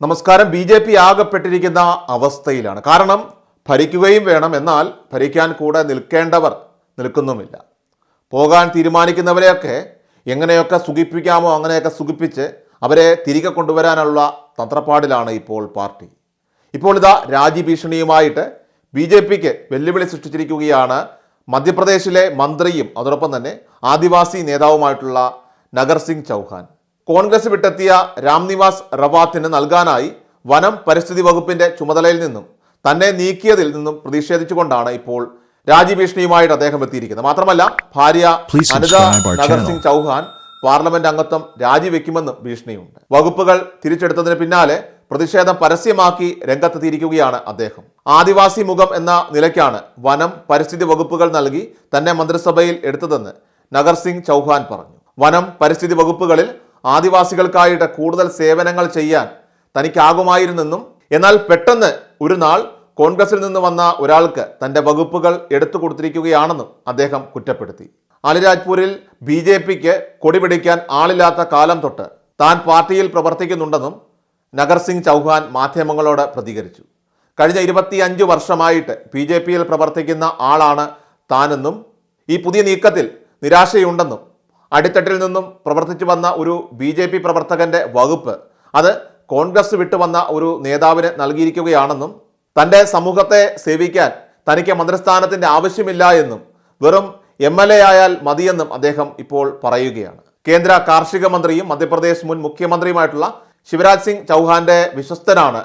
നമസ്കാരം. B J P ആകപ്പെട്ടിരിക്കുന്ന അവസ്ഥയിലാണ്. കാരണം ഭരിക്കുകയും വേണം. എന്നാൽ ഭരിക്കാൻ കൂടെ നിൽക്കേണ്ടവർ നിൽക്കുന്നുമില്ല. പോകാൻ തീരുമാനിക്കുന്നവരെയൊക്കെ എങ്ങനെയൊക്കെ സുഖിപ്പിക്കാമോ അങ്ങനെയൊക്കെ സുഖിപ്പിച്ച് അവരെ തിരികെ കൊണ്ടുവരാനുള്ള തന്ത്രപ്പാടിലാണ് ഇപ്പോൾ പാർട്ടി. ഇപ്പോൾ ഇതാ രാജ്യഭീഷണിയുമായിട്ട് ബി ജെ പിക്ക് വെല്ലുവിളി സൃഷ്ടിച്ചിരിക്കുകയാണ് മധ്യപ്രദേശിലെ മന്ത്രിയും അതോടൊപ്പം തന്നെ ആദിവാസി നേതാവുമായിട്ടുള്ള നഗർ സിംഗ് ചൗഹാൻ. കോൺഗ്രസ് വിട്ടെത്തിയ രാംനിവാസ് റവാത്തിന് നൽകാനായി വനം പരിസ്ഥിതി വകുപ്പിന്റെ ചുമതലയിൽ നിന്നും തന്നെ നീക്കിയതിൽ നിന്നും പ്രതിഷേധിച്ചുകൊണ്ടാണ് ഇപ്പോൾ രാജ്യഭീഷണിയുമായിട്ട് അദ്ദേഹം എത്തിയിരിക്കുന്നത്. മാത്രമല്ല ഭാര്യ അനിത നഗർ സിംഗ് ചൗഹാൻ പാർലമെന്റ് അംഗത്വം രാജിവെക്കുമെന്നും ഭീഷണിയുണ്ട്. വകുപ്പുകൾ തിരിച്ചെടുത്തതിന് പിന്നാലെ പ്രതിഷേധം പരസ്യമാക്കി രംഗത്തെത്തിയിരിക്കുകയാണ് അദ്ദേഹം. ആദിവാസി മുഖം എന്ന നിലയ്ക്കാണ് വനം പരിസ്ഥിതി വകുപ്പുകൾ നൽകി തന്നെ മന്ത്രിസഭയിൽ എടുത്തതെന്ന് നഗർ സിംഗ് ചൗഹാൻ പറഞ്ഞു. വനം പരിസ്ഥിതി വകുപ്പുകളിൽ ആദിവാസികൾക്കായിട്ട് കൂടുതൽ സേവനങ്ങൾ ചെയ്യാൻ തനിക്കാകുമായിരുന്നെന്നും എന്നാൽ പെട്ടെന്ന് ഒരു നാൾ കോൺഗ്രസിൽ നിന്ന് വന്ന ഒരാൾക്ക് തന്റെ വകുപ്പുകൾ എടുത്തു കൊടുത്തിരിക്കുകയാണെന്നും അദ്ദേഹം കുറ്റപ്പെടുത്തി. അലിരാജ്പൂരിൽ ബി ജെ പിക്ക് കൊടിപിടിക്കാൻ ആളില്ലാത്ത കാലം തൊട്ട് താൻ പാർട്ടിയിൽ പ്രവർത്തിക്കുന്നുണ്ടെന്നും നഗർ സിംഗ് ചൗഹാൻ മാധ്യമങ്ങളോട് പ്രതികരിച്ചു. കഴിഞ്ഞ ഇരുപത്തിയഞ്ച് വർഷമായിട്ട് ബി ജെ പിയിൽ പ്രവർത്തിക്കുന്ന ആളാണ് താനെന്നും ഈ പുതിയ നീക്കത്തിൽ നിരാശയുണ്ടെന്നും അടിത്തട്ടിൽ നിന്നും പ്രവർത്തിച്ചു വന്ന ഒരു ബി ജെ പി പ്രവർത്തകന്റെ വകുപ്പ് അത് കോൺഗ്രസ് വിട്ടുവന്ന ഒരു നേതാവിന് നൽകിയിരിക്കുകയാണെന്നും തന്റെ സമൂഹത്തെ സേവിക്കാൻ തനിക്ക് മന്ത്രിസ്ഥാനത്തിന്റെ ആവശ്യമില്ല എന്നും വെറും എം എൽ എ ആയാൽ മതിയെന്നും അദ്ദേഹം ഇപ്പോൾ പറയുകയാണ്. കേന്ദ്ര കാർഷിക മന്ത്രിയും മധ്യപ്രദേശ് മുൻ മുഖ്യമന്ത്രിയുമായിട്ടുള്ള ശിവരാജ് സിംഗ് ചൗഹാന്റെ വിശ്വസ്തനാണ്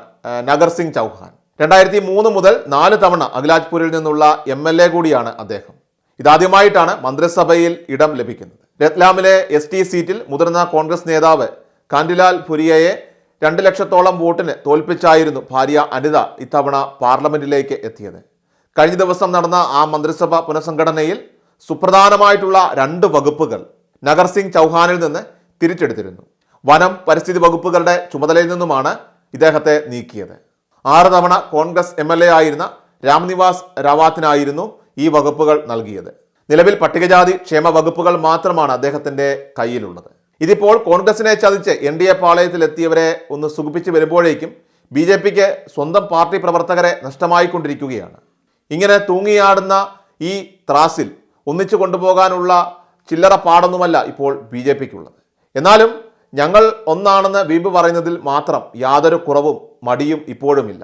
നഗർ സിംഗ് ചൗഹാൻ. രണ്ടായിരത്തി മൂന്ന് മുതൽ നാല് തവണ അഖിലാജ്പൂരിൽ നിന്നുള്ള എം എൽ എ കൂടിയാണ് അദ്ദേഹം. ഇതാദ്യമായിട്ടാണ് മന്ത്രിസഭയിൽ ഇടം ലഭിക്കുന്നത്. രത്ലാമിലെ എസ് ടി സീറ്റിൽ മുതിർന്ന കോൺഗ്രസ് നേതാവ് കാന്തിലാൽ പുരിയയെ രണ്ട് ലക്ഷത്തോളം വോട്ടിന് തോൽപ്പിച്ചായിരുന്നു ഭാര്യ അനിത ഇത്തവണ പാർലമെന്റിലേക്ക് എത്തിയത്. കഴിഞ്ഞ ദിവസം നടന്ന ആ മന്ത്രിസഭ പുനഃസംഘടനയിൽ സുപ്രധാനമായിട്ടുള്ള രണ്ട് വകുപ്പുകൾ നഗർ സിംഗ് ചൗഹാനിൽ നിന്ന് തിരിച്ചെടുത്തിരുന്നു. വനം പരിസ്ഥിതി വകുപ്പുകളുടെ ചുമതലയിൽ നിന്നുമാണ് ഇദ്ദേഹത്തെ നീക്കിയത്. ആറ് തവണ കോൺഗ്രസ് എം ആയിരുന്ന രാംനിവാസ് റാവാത്തിനായിരുന്നു ഈ വകുപ്പുകൾ നൽകിയത്. നിലവിൽ പട്ടികജാതി ക്ഷേമ വകുപ്പുകൾ മാത്രമാണ് അദ്ദേഹത്തിന്റെ കയ്യിലുള്ളത്. ഇതിപ്പോൾ കോൺഗ്രസിനെ ചതിച്ച് എൻ ഡി എ പാളയത്തിലെത്തിയവരെ ഒന്ന് സുഖിപ്പിച്ച് വരുമ്പോഴേക്കും ബി ജെ പിക്ക് സ്വന്തം പാർട്ടി പ്രവർത്തകരെ നഷ്ടമായിക്കൊണ്ടിരിക്കുകയാണ്. ഇങ്ങനെ തൂങ്ങിയാടുന്ന ഈ ത്രാസിൽ ഒന്നിച്ചു കൊണ്ടുപോകാനുള്ള ചില്ലറ പാടൊന്നുമല്ല ഇപ്പോൾ ബി ജെ പിക്കുള്ളത്. എന്നാലും ഞങ്ങൾ ഒന്നാണെന്ന് വീമ്പ് പറയുന്നതിൽ മാത്രം യാതൊരു കുറവും മടിയും ഇപ്പോഴുമില്ല.